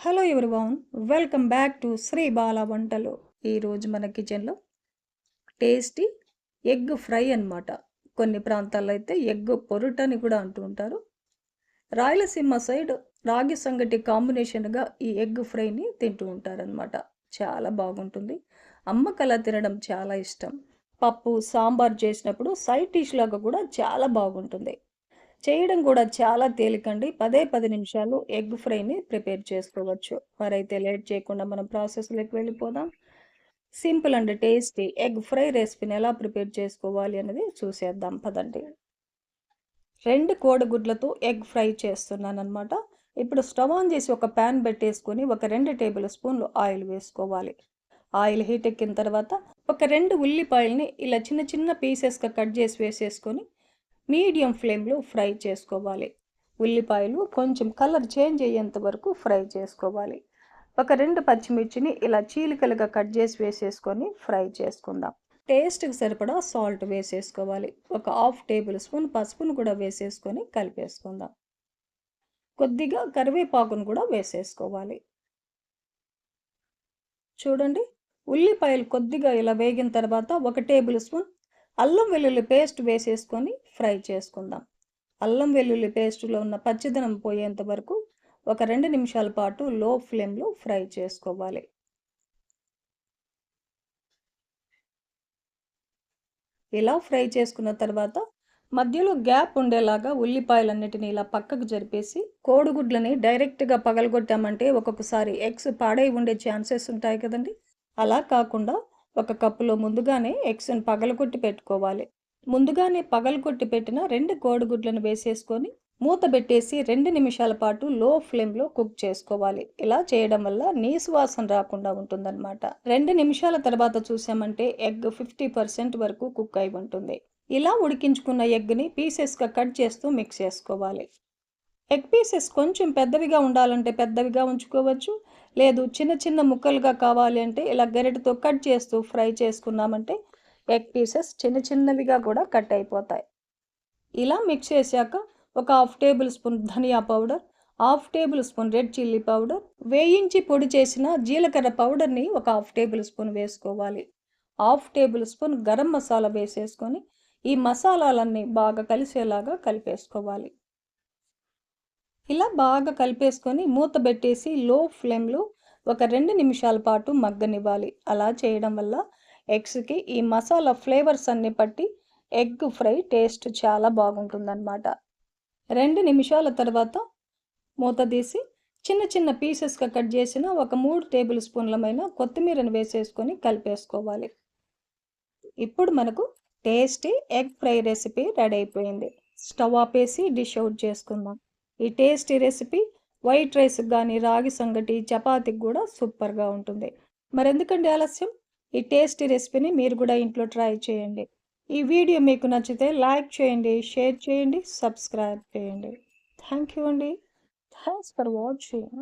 Hello everyone welcome back to Sri Bala వంటలు ఈరోజు మన కిచెన్లో టేస్టీ ఎగ్ ఫ్రై అన్నమాట. కొన్ని ప్రాంతాల్లో అయితే ఎగ్ పొరుటని కూడా అంటూ ఉంటారు. రాయలసీమ సైడ్ రాగి సంగటి కాంబినేషన్గా ఈ ఎగ్ ఫ్రైని తింటూ ఉంటారనమాట చాలా బాగుంటుంది. అమ్మకలా తినడం చాలా ఇష్టం. పప్పు సాంబార్ చేసినప్పుడు సైడ్ డిష్ లాగా కూడా చాలా బాగుంటుంది. చేయడం కూడా చాలా తేలికండి. పదే పది నిమిషాలు ఎగ్ ఫ్రైని ప్రిపేర్ చేసుకోవచ్చు. మరైతే లేట్ చేయకుండా మనం ప్రాసెస్లోకి వెళ్ళిపోదాం. Simple and tasty egg fry రెసిపీని ఎలా ప్రిపేర్ చేసుకోవాలి అనేది చూసేద్దాం. పదండి. రెండు కోడిగుడ్లతో ఎగ్ ఫ్రై చేస్తున్నాను అనమాట ఇప్పుడు స్టవ్ ఆన్ చేసి ఒక ప్యాన్ పెట్టేసుకొని ఒక రెండు టేబుల్ స్పూన్లు ఆయిల్ వేసుకోవాలి. ఆయిల్ హీట్ ఎక్కిన తర్వాత ఒక రెండు ఉల్లిపాయల్ని ఇలా చిన్న చిన్న పీసెస్గా కట్ చేసి వేసేసుకొని మీడియం ఫ్లేమ్లో ఫ్రై చేసుకోవాలి. ఉల్లిపాయలు కొంచెం కలర్ చేంజ్ అయ్యేంత వరకు ఫ్రై చేసుకోవాలి. ఒక రెండు పచ్చిమిర్చిని ఇలా చీలికలుగా కట్ చేసి వేసేసుకొని ఫ్రై చేసుకుందాం. టేస్ట్కి సరిపడా సాల్ట్ వేసేసుకోవాలి. ఒక హాఫ్ టేబుల్ స్పూన్ పసుపును కూడా వేసేసుకొని కలిపేసుకుందాం. కొద్దిగా కరివేపాకును కూడా వేసేసుకోవాలి. చూడండి ఉల్లిపాయలు కొద్దిగా ఇలా వేగిన తర్వాత ఒక టేబుల్ స్పూన్ అల్లం వెల్లుల్లి పేస్ట్ వేసేసుకొని ఫ్రై చేసుకుందాం. అల్లం వెల్లుల్లి పేస్టులో ఉన్న పచ్చిదనం పోయేంత వరకు ఒక రెండు నిమిషాల పాటు లో ఫ్లేమ్లో ఫ్రై చేసుకోవాలి. ఇలా ఫ్రై చేసుకున్న తర్వాత మధ్యలో గ్యాప్ ఉండేలాగా ఉల్లిపాయలన్నిటిని ఇలా పక్కకు జరిపేసి కోడిగుడ్లని డైరెక్ట్గా పగలగొట్టామంటే ఒక్కొక్కసారి ఎగ్స్ పాడై ఉండే ఛాన్సెస్ ఉంటాయి కదండి. అలా కాకుండా ఒక కప్పులో ముందుగానే ఎగ్స్ని పగలగొట్టి పెట్టుకోవాలి. ముందుగానే పగలగొట్టి పెట్టిన రెండు కోడిగుడ్లను వేసేసుకొని మూత పెట్టేసి రెండు నిమిషాల పాటు లో ఫ్లేమ్లో కుక్ చేసుకోవాలి. ఇలా చేయడం వల్ల నీసు వాసన రాకుండా ఉంటుందన్నమాట. రెండు నిమిషాల తర్వాత చూసామంటే ఎగ్ ఫిఫ్టీ పర్సెంట్ వరకు కుక్ అయి ఉంటుంది. ఇలా ఉడికించుకున్న ఎగ్ని పీసెస్గా కట్ చేస్తూ మిక్స్ చేసుకోవాలి. ఎగ్ పీసెస్ కొంచెం పెద్దవిగా ఉండాలంటే పెద్దవిగా ఉంచుకోవచ్చు. లేదు చిన్న చిన్న ముక్కలుగా కావాలి అంటే ఇలా గరిటతో కట్ చేస్తూ ఫ్రై చేసుకున్నామంటే ఎగ్ పీసెస్ చిన్న చిన్నవిగా కూడా కట్ అయిపోతాయి. ఇలా మిక్స్ చేశాక ఒక హాఫ్ టేబుల్ స్పూన్ ధనియా powder half tablespoon red chilli powder వేయించి పొడి చేసిన జీలకర్ర పౌడర్ని ఒక హాఫ్ టేబుల్ స్పూన్ వేసుకోవాలి. Half tablespoon garam masala వేసేసుకొని ఈ మసాలాలన్నీ బాగా కలిసేలాగా కలిపేసుకోవాలి. ఇలా బాగా కలిపేసుకొని మూత పెట్టేసి లో ఫ్లేమ్లో ఒక రెండు నిమిషాల పాటు మగ్గనివ్వాలి. అలా చేయడం వల్ల ఎగ్స్కి ఈ మసాలా ఫ్లేవర్స్ అన్ని పట్టి ఎగ్ ఫ్రై టేస్ట్ చాలా బాగుంటుందన్నమాట. రెండు నిమిషాల తర్వాత మూత తీసి చిన్న చిన్న పీసెస్గా కట్ చేసిన ఒక మూడు టేబుల్ స్పూన్లమైన కొత్తిమీరను వేసేసుకొని కలిపేసుకోవాలి. ఇప్పుడు మనకు tasty egg fry recipe ready అయిపోయింది. స్టవ్ ఆపేసి డిష్ అవుట్ చేసుకుందాం. ఈ టేస్టీ రెసిపీ వైట్ రైస్కి కానీ రాగి సంగటి చపాతీకి కూడా సూపర్గా ఉంటుంది. మరెందుకండి ఆలస్యం? ఈ టేస్టీ రెసిపీని మీరు కూడా ఇంట్లో ట్రై చేయండి. ఈ వీడియో మీకు నచ్చితే లైక్ చేయండి షేర్ చేయండి సబ్స్క్రైబ్ చేయండి. థ్యాంక్ యూ అండి. Thanks for watching.